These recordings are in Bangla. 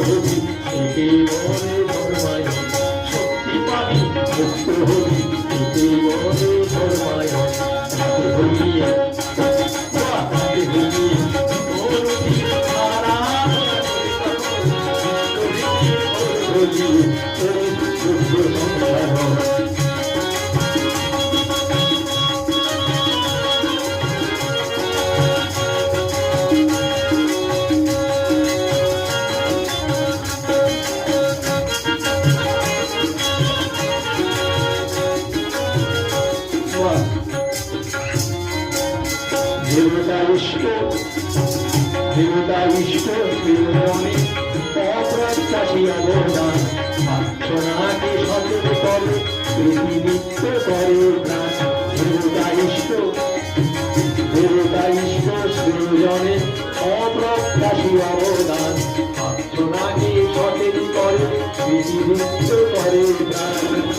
হবি একে বলে ধর্মায়ণ শক্তি পাবি মুক্ত হবি বলে ধর্মায়ণ রাতে হইয়ে রাতে হইয়ে ইষ্ট, দেবতা ইষ্ট প্রেমনে অপ্রত্যাশী অবদান। প্রার্থনাকে সচেত করে প্রতিনিত্য করে প্রাণ। দেবতা ইষ্ট সৃজনে অপ্রত্যাশী অবদান। প্রার্থনাকে সচেত করে প্রতিনিত্য করে প্রাণ।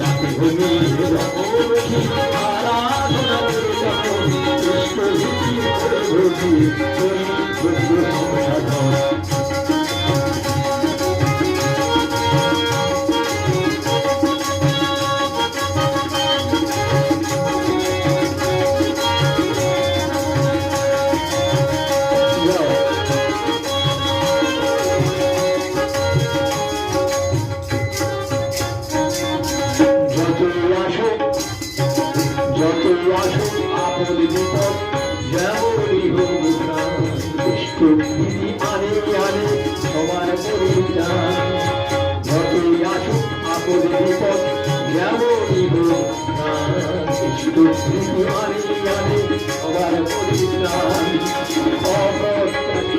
রাতে ঘুমিয়ে আসুন আপন বিপদ যেমন দুষ্টুটি আনে আনে সবার করে যান ঘটে আসুন আপন বিপদ যেমনই হোক দুষ্টুটি আনে আনে সবার করে যান অবস্থা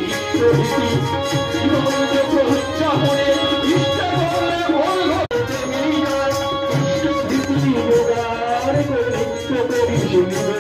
Música